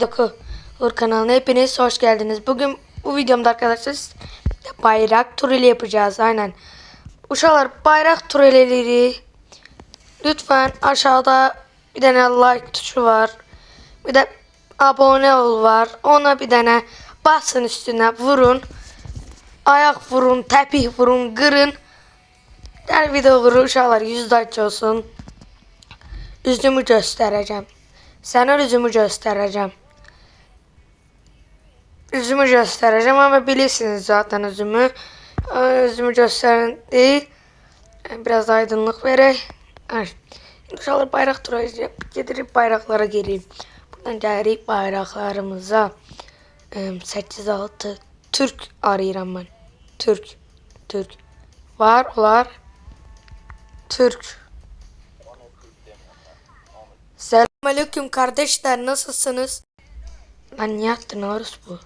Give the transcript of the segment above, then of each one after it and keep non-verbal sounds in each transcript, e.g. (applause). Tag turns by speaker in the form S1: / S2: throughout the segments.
S1: Doku Uğur kanalına hepiniz hoş geldiniz. Bugün bu videomda arkadaşlar bayrak turuyla yapacağız. Aynen. Uşaklar bayrak tureli lütfen aşağıda bir tane like tuşu var. Bir de abone ol var. Ona bir tane basın üstüne vurun. Ayak vurun, tepih vurun, kırın. Her video uşaklar yüzde aç olsun. Üzümü göstereceğim. Sana üzümü göstereceğim. Üzümü göstereceğim ama bilirsiniz zaten üzümü. Üzümü gösteren değil. Biraz aydınlık vereyim. Ay. İnşallah bayrak turacı getirip bayraklara geleyim. Buradan gelip bayraklarımıza 8-6 Türk arayıram ben. Türk. Türk. Var olar. Türk. Selamünaleyküm kardeşler nasılsınız? Lan niye attın bu?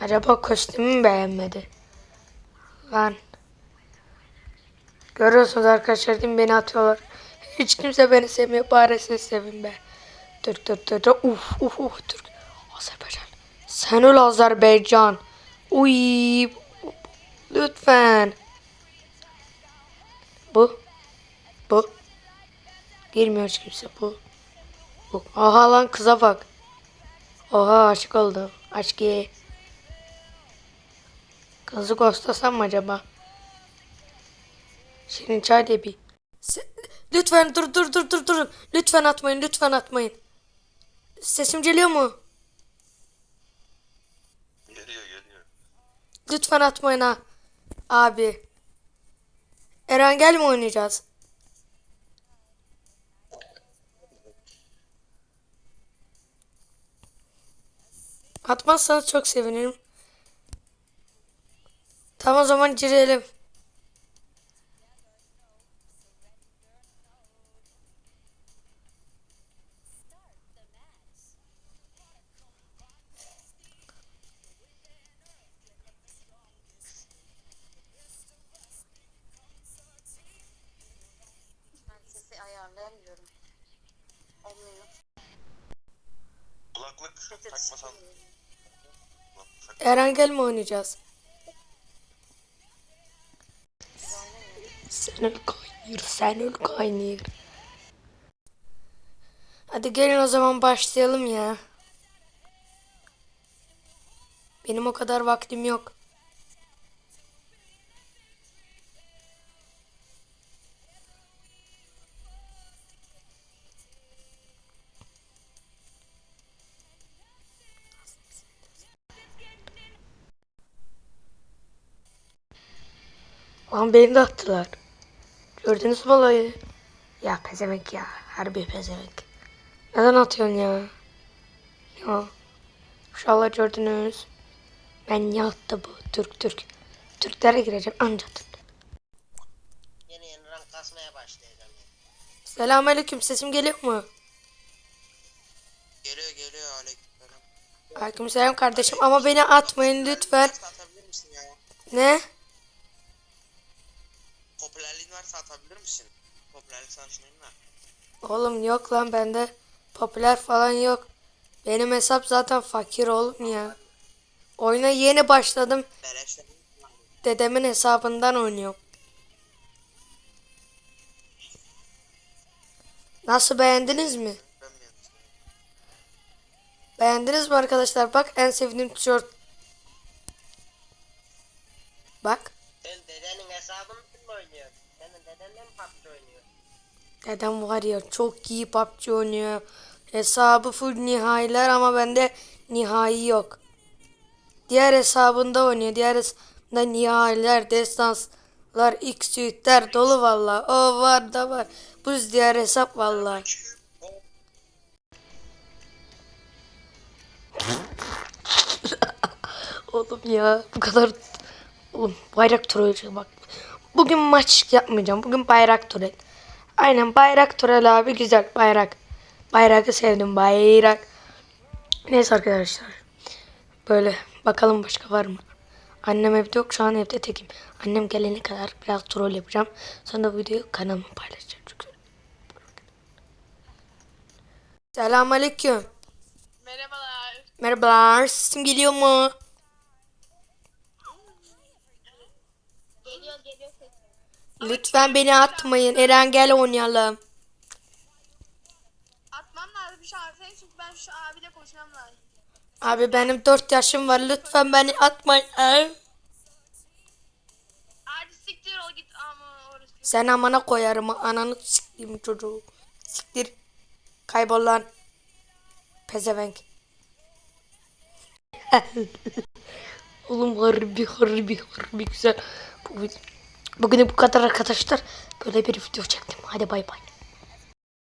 S1: Acaba kostümü mü beğenmedi? Lan. Görüyorsunuz arkadaşlar değil mi? beni atıyorlar. Hiç kimse beni sevmiyor. Bari siz sevin be. Türk Türk Türk. Uf uf uf Türk. Azerbaycan. Sen öl Azerbaycan. Uy. Lütfen. Bu. Bu. Girmiyor hiç kimse bu. Bu. Aha lan kıza bak. Oha aşık oldu. Aşkı. Kızı ghostlasam mı acaba? Şirin çay diye bir. Se- lütfen dur dur dur dur dur. Lütfen atmayın lütfen atmayın. Sesim geliyor mu?
S2: Geliyor geliyor.
S1: Lütfen atmayın ha. Abi. Erangel mi oynayacağız? Atmazsanız çok sevinirim. Tamam o zaman girelim.
S2: Kulaklık takmasan.
S1: Erangel mi oynayacağız? Sen öl kaynıyor, sen öl kaynıyor. Hadi gelin o zaman başlayalım ya. Benim o kadar vaktim yok. Lan beni de attılar. Gördünüz mü olayı? Ya pezevenk ya. Harbi pezevenk. Neden atıyorsun ya? Ya. İnşallah gördünüz. Ben niye attı bu? Türk Türk. Türklere gireceğim anca Türk.
S3: Yeni yeni rank kasmaya başlayacağım ya.
S1: Selamünaleyküm sesim geliyor mu?
S3: Geliyor geliyor aleykümselam.
S1: Aleykümselam kardeşim ama beni atmayın lütfen.
S3: Varsa atabilir misin ya?
S1: Ne?
S3: Popülerliğin varsa atabilir misin? Popülerlik sanatçılarım var.
S1: Oğlum yok lan bende popüler falan yok. Benim hesap zaten fakir oğlum ya. Oyuna yeni başladım. Dedemin hesabından oynuyorum. Nasıl beğendiniz mi? Beğendiniz mi arkadaşlar? Bak en sevdiğim tişört. Bak.
S3: Sen dedenin hesabını kim oynuyor? Senin dedenden mi PUBG oynuyor?
S1: Dedem var ya çok iyi PUBG oynuyor. Hesabı full nihayiler ama bende nihai yok. Diğer hesabında oynuyor. Diğer hesabında nihayiler, destanslar, x suite'ler dolu valla. O var da var. Bu diğer hesap valla. (laughs) Oğlum ya bu kadar oğlum bayrak olacak bak. Bugün maç yapmayacağım. Bugün bayrak turu. Aynen bayrak turu abi güzel bayrak. Bayrağı sevdim bayrak. Neyse arkadaşlar. Böyle bakalım başka var mı? Annem evde yok şu an evde tekim. Annem gelene kadar biraz troll yapacağım. Sonra bu videoyu kanalıma paylaşacağım. Çünkü Selamünaleyküm.
S4: Merhabalar.
S1: Merhabalar. Sesim geliyor mu?
S5: Geliyor geliyor ses.
S1: Lütfen beni atmayın. Eren gel oynayalım.
S4: Atmam lazım şu an seni çünkü ben şu abiyle konuşmam lazım.
S1: Abi benim 4 yaşım var. Lütfen beni atmayın.
S4: Hadi siktir ol git ama orası.
S1: Sen amana koyarım. Ananı sikeyim çocuğu. Siktir. Kaybol lan. Pezevenk. (laughs) Oğlum harbi harbi harbi güzel. Bu vid- Bugün bu kadar arkadaşlar. Böyle bir video çektim. Hadi bay bay.